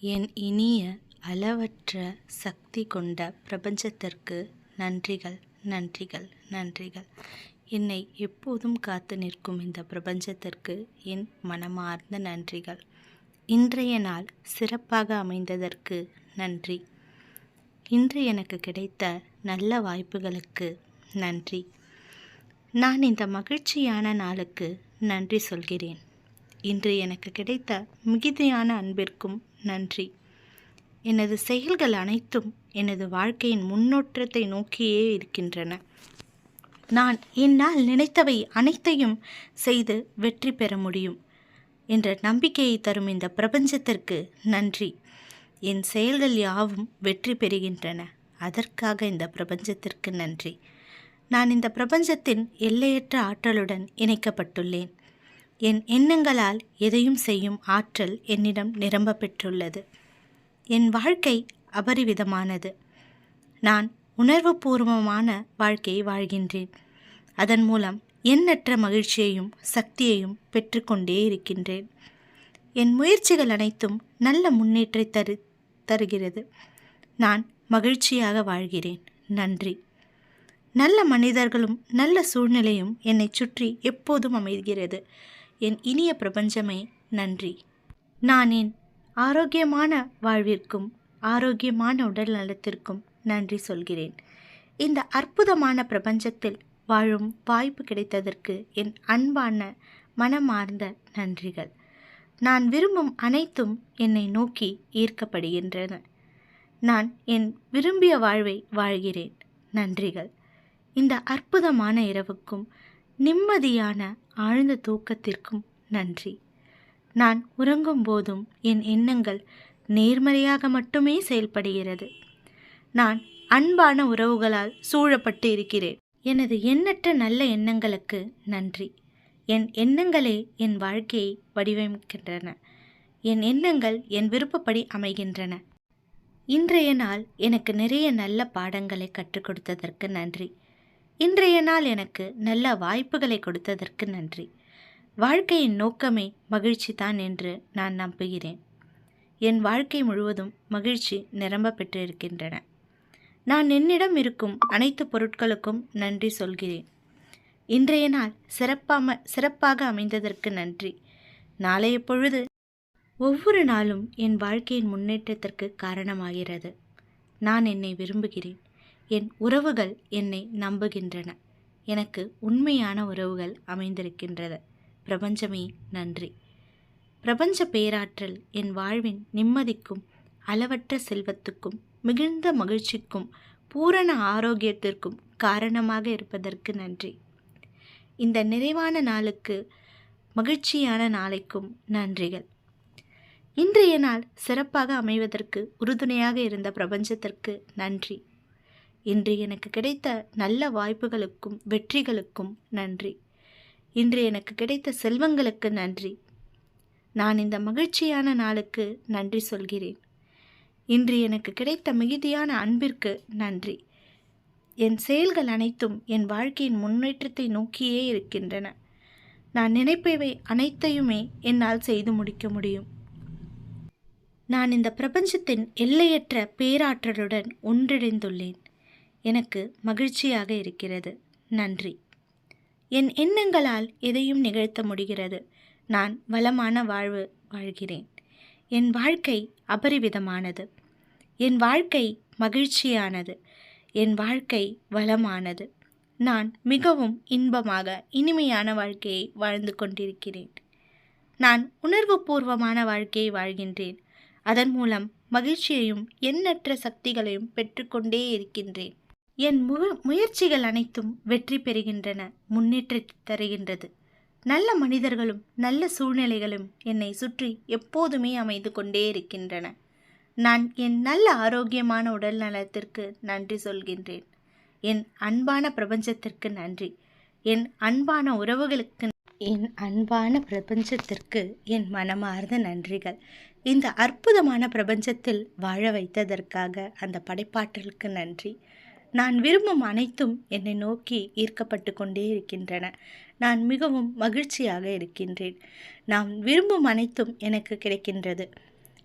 என் இனிய அளவற்ற சக்தி கொண்ட பிரபஞ்சத்திற்கு நன்றிகள் நன்றிகள் நன்றிகள். என்னை எப்போதும் காத்து நிற்கும் இந்த பிரபஞ்சத்திற்கு என் மனமார்ந்த நன்றிகள். இன்றைய நாள் சிறப்பாக அமைந்ததற்கு நன்றி. இன்று எனக்கு கிடைத்த நல்ல வாய்ப்புகளுக்கு நன்றி. நான் இந்த மகிழ்ச்சியான நாளுக்கு நன்றி சொல்கிறேன். இன்று எனக்கு கிடைத்த மிகுதியான அன்பிற்கும் நன்றி. எனது செயல்கள் அனைத்தும் எனது வாழ்க்கையின் முன்னோற்றத்தை நோக்கியே இருக்கின்றன. நான் என்னால் நினைத்தவை அனைத்தையும் செய்து வெற்றி பெற முடியும் என்ற நம்பிக்கையை தரும் இந்த பிரபஞ்சத்திற்கு நன்றி. என் செயல்கள் யாவும் வெற்றி பெறுகின்றன. அதற்காக இந்த பிரபஞ்சத்திற்கு நன்றி. நான் இந்த பிரபஞ்சத்தின் எல்லையற்ற ஆற்றலுடன் இணைக்கப்பட்டுள்ளேன். என் எண்ணங்களால் எதையும் செய்யும் ஆற்றல் என்னிடம் நிரம்ப பெற்றுள்ளது. என் வாழ்க்கை அபரிவிதமானது. நான் உணர்வுபூர்வமான வாழ்க்கையை வாழ்கின்றேன். அதன் மூலம் எண்ணற்ற மகிழ்ச்சியையும் சக்தியையும் பெற்றுக்கொண்டே இருக்கின்றேன். என் முயற்சிகள் அனைத்தும் நல்ல முன்னேற்றை தரு தருகிறது. நான் மகிழ்ச்சியாக வாழ்கிறேன். நன்றி. நல்ல மனிதர்களும் நல்ல சூழ்நிலையும் என்னை சுற்றி எப்போதும் அமைகிறது. என் இனிய பிரபஞ்சமே நன்றி. நான் என் ஆரோக்கியமான வாழ்விற்கும் ஆரோக்கியமான உடல் நலத்திற்கும் நன்றி சொல்கிறேன். இந்த அற்புதமான பிரபஞ்சத்தில் வாழும் வாய்ப்பு கிடைத்ததற்கு என் அன்பான மனமார்ந்த நன்றிகள். நான் விரும்பும் அனைத்தும் என்னை நோக்கி ஈர்க்கப்படுகின்றன. நான் என் விரும்பிய வாழ்வை வாழ்கிறேன். நன்றிகள். இந்த அற்புதமான இரவுக்கும் நிம்மதியான ஆழ்ந்த தூக்கத்திற்கும் நன்றி. நான் உறங்கும் போதும் என் எண்ணங்கள் நேர்மறையாக மட்டுமே செயல்படுகிறது. நான் அன்பான உறவுகளால் சூழப்பட்டு இருக்கிறேன். எனது எண்ணற்ற நல்ல எண்ணங்களுக்கு நன்றி. என் எண்ணங்களே என் வாழ்க்கையை வடிவமைக்கின்றன. என் எண்ணங்கள் என் விருப்பப்படி அமைகின்றன. இன்றைய நாள் எனக்கு நிறைய நல்ல பாடங்களை கற்றுக் கொடுத்ததற்கு நன்றி. இன்றைய நாள் எனக்கு நல்ல வாய்ப்புகளை கொடுத்ததற்கு நன்றி. வாழ்க்கையின் நோக்கமே மகிழ்ச்சி தான் என்று நான் நம்புகிறேன். என் வாழ்க்கை முழுவதும் மகிழ்ச்சி நிரம்ப பெற்றிருக்கின்றன. நான் என்னிடம் இருக்கும் அனைத்து பொருட்களுக்கும் நன்றி சொல்கிறேன். இன்றைய நாள் சிறப்பாம சிறப்பாக அமைந்ததற்கு நன்றி. நாளைய பொழுது ஒவ்வொரு நாளும் என் வாழ்க்கையின் முன்னேற்றத்திற்கு காரணமாகிறது. நான் என்னை விரும்புகிறேன். என் உறவுகள் என்னை நம்புகின்றன. எனக்கு உண்மையான உறவுகள் அமைந்திருக்கின்றது. பிரபஞ்சமே நன்றி. பிரபஞ்ச பேராற்றல் என் வாழ்வின் நிம்மதிக்கும் அளவற்ற செல்வத்துக்கும் மிகுந்த மகிழ்ச்சிக்கும் பூரண ஆரோக்கியத்திற்கும் காரணமாக இருப்பதற்கு நன்றி. இந்த நிறைவான நாளுக்கு மகிழ்ச்சியான நாளைக்கும் நன்றிகள். இன்றைய நாள் சிறப்பாக அமைவதற்கு உறுதுணையாக இருந்த பிரபஞ்சத்திற்கு நன்றி. இன்று எனக்கு கிடைத்த நல்ல வாய்ப்புகளுக்கும் வெற்றிகளுக்கும் நன்றி. இன்று எனக்கு கிடைத்த செல்வங்களுக்கு நன்றி. நான் இந்த மகிழ்ச்சியான நாளுக்கு நன்றி சொல்கிறேன். இன்று எனக்கு கிடைத்த மிகுதியான அன்பிற்கு நன்றி. என் செயல்கள் அனைத்தும் என் வாழ்க்கையின் முன்னேற்றத்தை நோக்கியே இருக்கின்றன. நான் நினைப்பவை அனைத்தையுமே என்னால் செய்து முடிக்க முடியும். நான் இந்த பிரபஞ்சத்தின் எல்லையற்ற பேராற்றலுடன் ஒன்றிணைந்துள்ளேன். எனக்கு மகிழ்ச்சியாக இருக்கிறது. நன்றி. என் எண்ணங்களால் எதையும் நிகழ்த்த முடிகிறது. நான் வளமான வாழ்வு வாழ்கிறேன். என் வாழ்க்கை அபரிவிதமானது. என் வாழ்க்கை மகிழ்ச்சியானது. என் வாழ்க்கை வளமானது. நான் மிகவும் இன்பமாக இனிமையான வாழ்க்கையை வாழ்ந்து கொண்டிருக்கிறேன். நான் உணர்வுபூர்வமான வாழ்க்கையை வாழ்கின்றேன். அதன் மூலம் மகிழ்ச்சியையும் எண்ணற்ற சக்திகளையும் பெற்றுக்கொண்டே இருக்கின்றேன். என் மு முயற்சிகள் அனைத்தும் வெற்றி பெறுகின்றன முன்னேற்றி தருகின்றது. நல்ல மனிதர்களும் நல்ல சூழ்நிலைகளும் என்னை சுற்றி எப்போதுமே அமைந்து கொண்டே இருக்கின்றன. நான் என் நல்ல ஆரோக்கியமான உடல் நலத்திற்கு நன்றி சொல்கின்றேன். என் அன்பான பிரபஞ்சத்திற்கு நன்றி. என் அன்பான உறவுகளுக்கு என் அன்பான பிரபஞ்சத்திற்கு என் மனமார்ந்த நன்றிகள். இந்த அற்புதமான பிரபஞ்சத்தில் வாழ வைத்ததற்காக அந்த படைப்பாற்றலுக்கு நன்றி. நான் விரும்பும் அனைத்தும் என்னை நோக்கி ஈர்க்கப்பட்டு கொண்டே இருக்கின்றன. நான் மிகவும் மகிழ்ச்சியாக இருக்கின்றேன். நான் விரும்பும் அனைத்தும் எனக்கு கிடைக்கின்றது.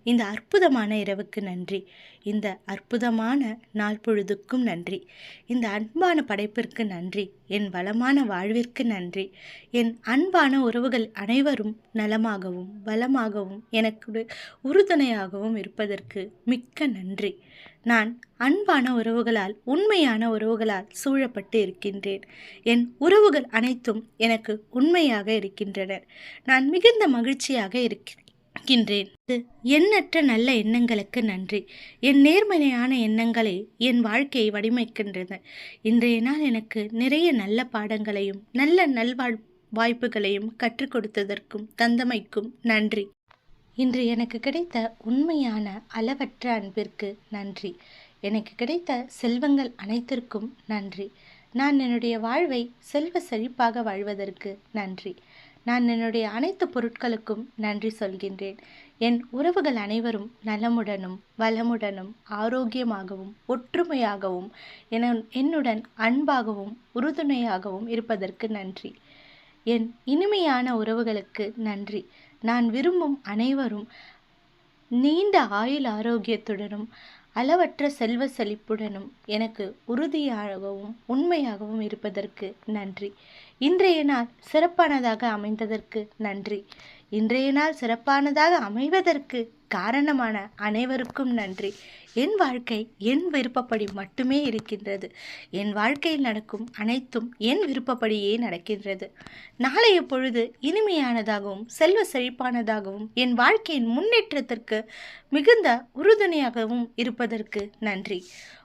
இந்த அற்புதமான இரவுக்கு நன்றி. இந்த அற்புதமான நாள் பொழுதுக்கும் நன்றி. இந்த அன்பான படைப்பிற்கு நன்றி. என் வளமான வாழ்விற்கு நன்றி. என் அன்பான உறவுகள் அனைவரும் நலமாகவும் வளமாகவும் எனக்கு உறுதுணையாகவும் இருப்பதற்கு மிக்க நன்றி. நான் அன்பான உறவுகளால் உண்மையான உறவுகளால் சூழப்பட்டு இருக்கின்றேன். என் உறவுகள் அனைத்தும் எனக்கு உண்மையாக இருக்கின்றனர் நான் மிகுந்த மகிழ்ச்சியாக இருக்கின்றேன். எண்ணற்ற நல்ல எண்ணங்களுக்கு நன்றி. என் நேர்மறையான எண்ணங்களே என் வாழ்க்கையை வடிவமைக்கின்றன. இன்றைய நாள் எனக்கு நிறைய நல்ல பாடங்களையும் நல்ல நல்வாழ் வாய்ப்புகளையும் கற்றுக் கொடுத்ததற்கும் தந்தமைக்கும் நன்றி. இன்று எனக்கு கிடைத்த உண்மையான அளவற்ற அன்பிற்கு நன்றி. எனக்கு கிடைத்த செல்வங்கள் அனைத்திற்கும் நன்றி. நான் என்னுடைய வாழ்வை செல்வ செழிப்பாக வாழ்வதற்கு நன்றி. நான் என்னுடைய அனைத்து பொருட்களுக்கும் நன்றி சொல்கின்றேன். என் உறவுகள் அனைவரும் நலமுடனும் வளமுடனும் ஆரோக்கியமாகவும் ஒற்றுமையாகவும் என என்னுடன் அன்பாகவும் உறுதுணையாகவும் இருப்பதற்கு நன்றி. என் இனிமையான உறவுகளுக்கு நன்றி. நான் விரும்பும் அனைவரும் நீண்ட ஆயுள் ஆரோக்கியத்துடனும் அளவற்ற செல்வ செழிப்புடனும் எனக்கு உறுதியாகவும் உண்மையாகவும் இருப்பதற்கு நன்றி. இன்றைய நாள் சிறப்பானதாக அமைந்ததற்கு நன்றி. இன்றைய நாள் சிறப்பானதாக அமைவதற்கு காரணமான அனைவருக்கும் நன்றி. என் வாழ்க்கை என் விருப்பப்படி மட்டுமே இருக்கின்றது. என் வாழ்க்கையில் நடக்கும் அனைத்தும் என் விருப்பப்படியே நடக்கின்றது. நாளைய பொழுது இனிமையானதாகவும் செல்வ செழிப்பானதாகவும் என் வாழ்க்கையின் முன்னேற்றத்திற்கு மிகுந்த உறுதுணையாகவும் இருப்பதற்கு நன்றி.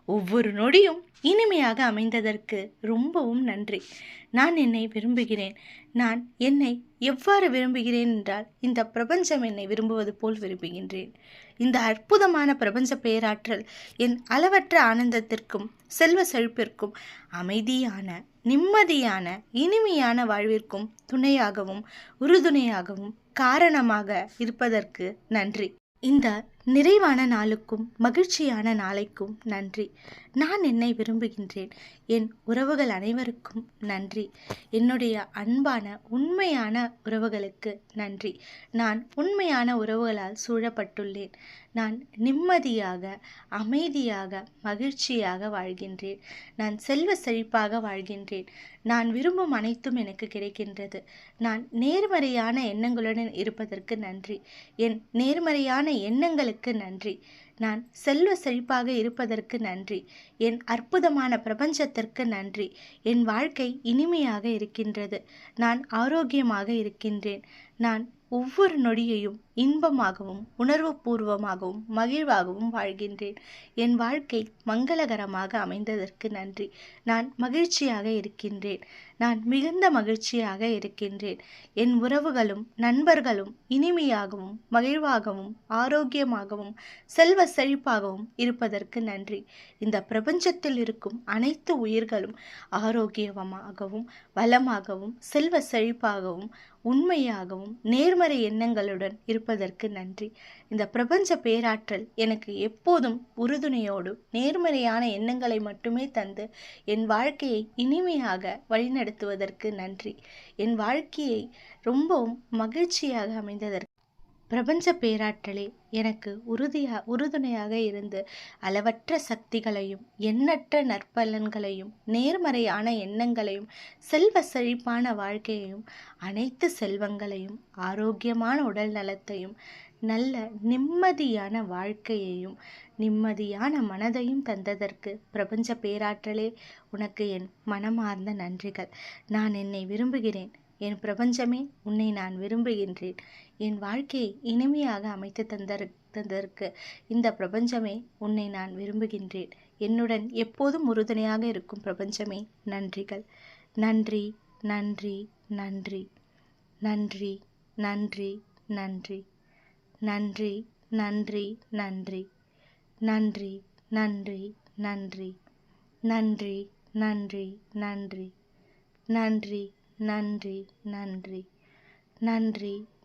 ஒவ்வொரு நொடியும் இனிமையாக அமைந்ததற்கு ரொம்பவும் நன்றி. நான் என்னை விரும்புகிறேன். நான் என்னை எவ்வாறு விரும்புகிறேன் என்றால் இந்த பிரபஞ்சம் என்னை விரும்புவது போல் விரும்புகின்றேன். இந்த அற்புதமான பிரபஞ்ச பேராற்றல் என் அளவற்ற ஆனந்தத்திற்கும் செல்வ செழிப்பிற்கும் அமைதியான நிம்மதியான இனிமையான வாழ்விற்கும் துணையாகவும் உறுதுணையாகவும் காரணமாக இருப்பதற்கு நன்றி. இந்த நிறைவான நாளுக்கும் மகிழ்ச்சியான நாளைக்கும் நன்றி. நான் என்னை விரும்புகின்றேன். என் உறவுகள் அனைவருக்கும் நன்றி. என்னுடைய அன்பான உண்மையான உறவுகளுக்கு நன்றி. நான் உண்மையான உறவுகளால் சூழப்பட்டுள்ளேன். நான் நிம்மதியாக அமைதியாக மகிழ்ச்சியாக வாழ்கின்றேன். நான் செல்வ செழிப்பாக வாழ்கின்றேன். நான் விரும்பும் அனைத்தும் எனக்கு கிடைக்கின்றது. நான் நேர்மறையான எண்ணங்களுடன் இருப்பதற்கு நன்றி. என் நேர்மறையான எண்ணங்களுக்கு நன்றி. நான் செல்வ செழிப்பாக இருப்பதற்கு நன்றி. என் அற்புதமான பிரபஞ்சத்திற்கு நன்றி. என் வாழ்க்கை இனிமையாக இருக்கின்றது. நான் ஆரோக்கியமாக இருக்கின்றேன். நான் ஒவ்வொரு நொடியையும் இன்பமாகவும் உணர்வுபூர்வமாகவும் மகிழ்வாகவும் வாழ்கின்றேன். என் வாழ்க்கை மங்களகரமாக அமைந்ததற்கு நன்றி. நான் மகிழ்ச்சியாக இருக்கின்றேன். நான் மிகுந்த மகிழ்ச்சியாக இருக்கின்றேன். என் உறவுகளும் நண்பர்களும் இனிமையாகவும் மகிழ்வாகவும் ஆரோக்கியமாகவும் செல்வ செழிப்பாகவும் இருப்பதற்கு நன்றி. இந்த பிரபஞ்சத்தில் இருக்கும் அனைத்து உயிர்களும் ஆரோக்கியமாகவும் வளமாகவும் செல்வ செழிப்பாகவும் உண்மையாகவும் நேர்மறை எண்ணங்களுடன் இருப்பதற்கு நன்றி. இந்த பிரபஞ்ச பேராற்றல் எனக்கு எப்போதும் உறுதுணையோடு நேர்மறையான எண்ணங்களை மட்டுமே தந்து என் வாழ்க்கையை இனிமையாக வழிநடத்துவதற்கு நன்றி. என் வாழ்க்கையை ரொம்பவும் மகிழ்ச்சியாக அமைந்ததற்கு பிரபஞ்ச பேராற்றலே எனக்கு உறுதியா உறுதுணையாக இருந்து அளவற்ற சக்திகளையும் எண்ணற்ற நற்பலன்களையும் நேர்மறையான எண்ணங்களையும் செல்வ செழிப்பான வாழ்க்கையையும் அனைத்து செல்வங்களையும் ஆரோக்கியமான உடல் நலத்தையும் நல்ல நிம்மதியான வாழ்க்கையையும் நிம்மதியான மனதையும் தந்ததற்கு பிரபஞ்ச பேராற்றலே உனக்கு என் மனமார்ந்த நன்றிகள். நான் என்னை விரும்புகிறேன். என் பிரபஞ்சமே உன்னை நான் விரும்புகின்றேன். என் வாழ்க்கையை இனிமையாக அமைத்து தந்தரு தந்ததற்கு இந்த பிரபஞ்சமே உன்னை நான் விரும்புகின்றேன். என்னுடன் எப்போதும் உறுதுணையாக இருக்கும் பிரபஞ்சமே நன்றிகள். நன்றி நன்றி நன்றி. நன்றி நன்றி நன்றி. நன்றி நன்றி நன்றி. நன்றி நன்றி நன்றி. நன்றி நன்றி நன்றி. நன்றி நன்றி நன்றி. நன்றி